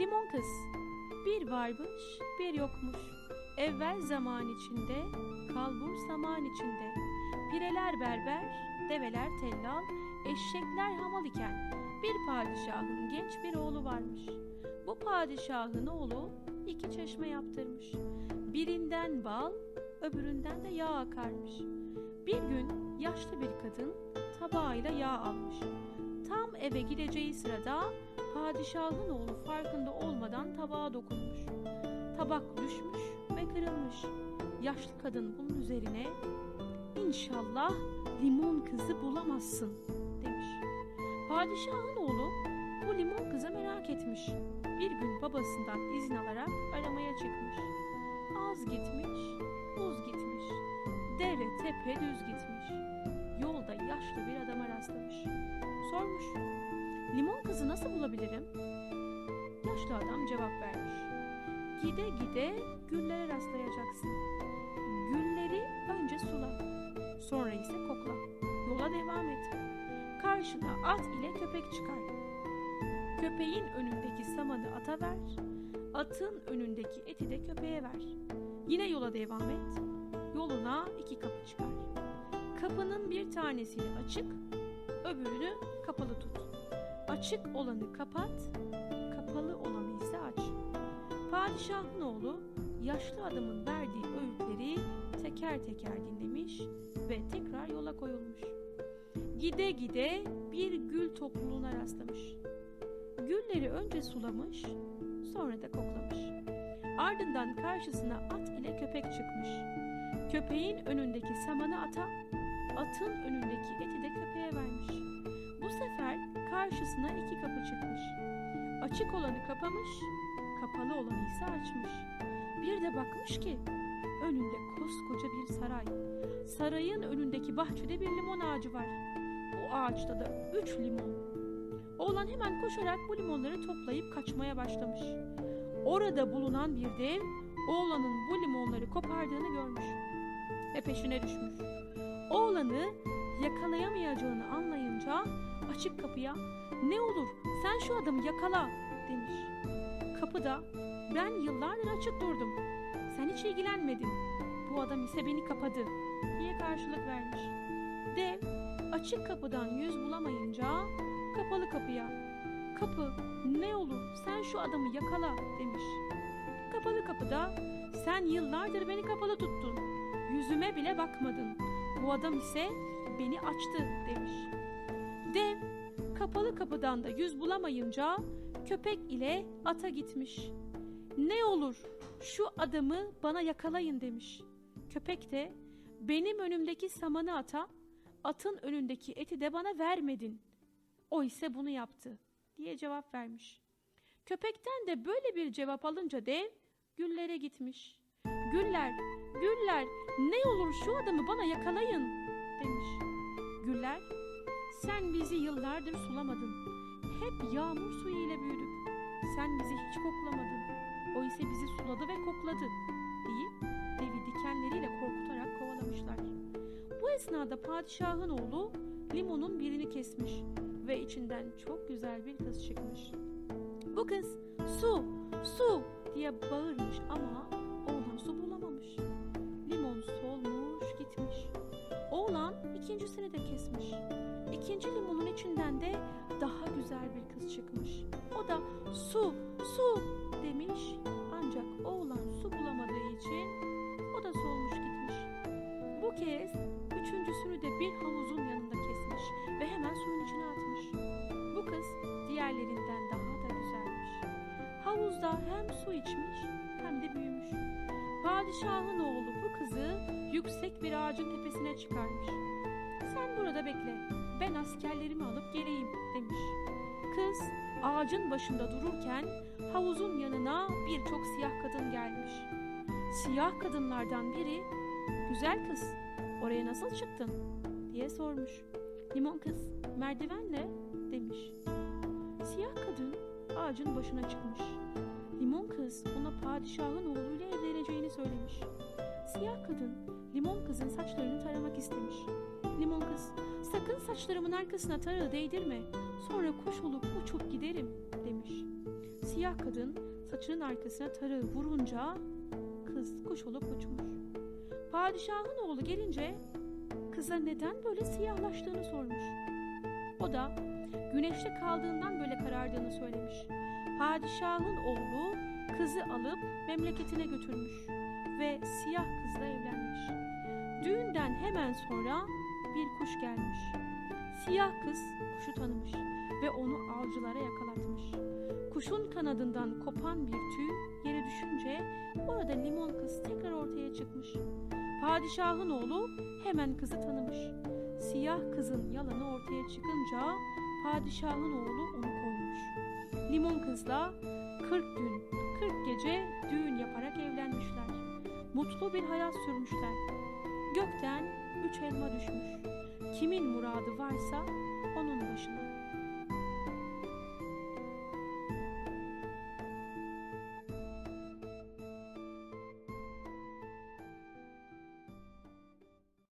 Limon kız bir varmış bir yokmuş. Evvel zaman içinde, kalbur saman içinde. Pireler berber, develer tellal, eşekler hamal iken bir padişahın genç bir oğlu varmış. Bu padişahın oğlu iki çeşme yaptırmış. Birinden bal, öbüründen de yağ akarmış. Bir gün yaşlı bir kadın tabağıyla yağ almış. Tam eve gideceği sırada padişahın oğlu farkında olmadan tabağa dokunmuş. Tabak düşmüş ve kırılmış. Yaşlı kadın bunun üzerine İnşallah limon kızı bulamazsın demiş. Padişahın oğlu bu limon kızı merak etmiş. Bir gün babasından izin alarak aramaya çıkmış. Az gitmiş, uz gitmiş. Dere tepe düz gitmiş. Yolda yaşlı bir adama rastlamış. Sormuş. Limon kızı nasıl bulabilirim? Yaşlı adam cevap vermiş. Gide gide güllere rastlayacaksın. Gülleri önce sula, sonra ise kokla. Yola devam et. Karşına at ile köpek çıkar. Köpeğin önündeki samanı ata ver, atın önündeki eti de köpeğe ver. Yine yola devam et. Yoluna iki kapı çıkar. Kapının bir tanesini açık, öbürünü kapalı tut. Açık olanı kapat, kapalı olanı ise aç. Padişahın oğlu yaşlı adamın verdiği öğütleri teker teker dinlemiş ve tekrar yola koyulmuş. Gide gide bir gül topluluğuna rastlamış. Gülleri önce sulamış, sonra da koklamış. Ardından karşısına at ile köpek çıkmış. Köpeğin önündeki samanı ata, atın önündeki eti de köpeğe vermiş. Bu sefer karşısına iki kapı çıkmış. Açık olanı kapamış, kapalı olanı ise açmış. Bir de bakmış ki önünde koskoca bir saray. Sarayın önündeki bahçede bir limon ağacı var. Bu ağaçta da üç limon. Oğlan hemen koşarak bu limonları toplayıp kaçmaya başlamış. Orada bulunan bir dev oğlanın bu limonları kopardığını görmüş ve peşine düşmüş. Oğlanı yakalayamayacağını anlayınca açık kapıya ne olur sen şu adamı yakala demiş. Kapıda ben yıllardır açık durdum. Sen hiç ilgilenmedin. Bu adam ise beni kapadı diye karşılık vermiş. Dev açık kapıdan yüz bulamayınca kapalı kapıya kapı ne olur sen şu adamı yakala demiş. Kapalı kapıda sen yıllardır beni kapalı tuttun. Yüzüme bile bakmadın. Bu adam ise beni açtı demiş. Dev kapalı kapıdan da yüz bulamayınca köpek ile ata gitmiş. Ne olur şu adamı bana yakalayın demiş. Köpek de benim önümdeki samanı ata, atın önündeki eti de bana vermedin. O ise bunu yaptı diye cevap vermiş. Köpekten de böyle bir cevap alınca dev güllere gitmiş. Güller, güller ne olur şu adamı bana yakalayın demiş. Güller sen bizi yıllardır sulamadın. Hep yağmur suyu ile büyüdük. Sen bizi hiç koklamadın. O ise bizi suladı ve kokladı deyip devi dikenleriyle korkutarak kovalamışlar. Bu esnada padişahın oğlu limonun birini kesmiş ve içinden çok güzel bir kız çıkmış. Bu kız su, su diye bağırmış ama İkinci limonun içinden de daha güzel bir kız çıkmış. O da su, su demiş. Ancak oğlan su bulamadığı için o da solmuş gitmiş. Bu kez üçüncüsünü de bir havuzun yanında kesmiş ve hemen suyun içine atmış. Bu kız diğerlerinden daha da güzelmiş. Havuzda hem su içmiş hem de büyümüş. Padişahın oğlu bu kızı yüksek bir ağacın tepesine çıkarmış. Sen burada bekle, ben askerlerimi alıp geleyim demiş. Kız ağacın başında dururken havuzun yanına birçok siyah kadın gelmiş. Siyah kadınlardan biri, güzel kız, oraya nasıl çıktın diye sormuş. Limon kız, merdivenle demiş. Siyah kadın ağacın başına çıkmış. Limon kız ona padişahın oğluyla evleneceğini söylemiş. Siyah kadın limon kızın saçlarını taramak istemiş. Limon kız sakın saçlarımın arkasına tarağı değdirme sonra kuş olup uçup giderim demiş. Siyah kadın saçının arkasına tarığı vurunca kız kuş olup uçmuş. Padişahın oğlu gelince kıza neden böyle siyahlaştığını sormuş. O da güneşte kaldığından böyle karardığını söylemiş. Padişahın oğlu kızı alıp memleketine götürmüş ve siyah kızla evlenmiş. Düğünden hemen sonra bir kuş gelmiş. Siyah kız kuşu tanımış ve onu avcılara yakalatmış. Kuşun kanadından kopan bir tüy yere düşünce orada limon kız tekrar ortaya çıkmış. Padişahın oğlu hemen kızı tanımış. Siyah kızın yalanı ortaya çıkınca padişahın oğlu onu kovmuş. Limon kızla 40 gün, 40 gece düğün yaparak evlenmişler. Mutlu bir hayat sürmüşler. Gökten üç elma düşmüş. Kimin muradı varsa onun başına.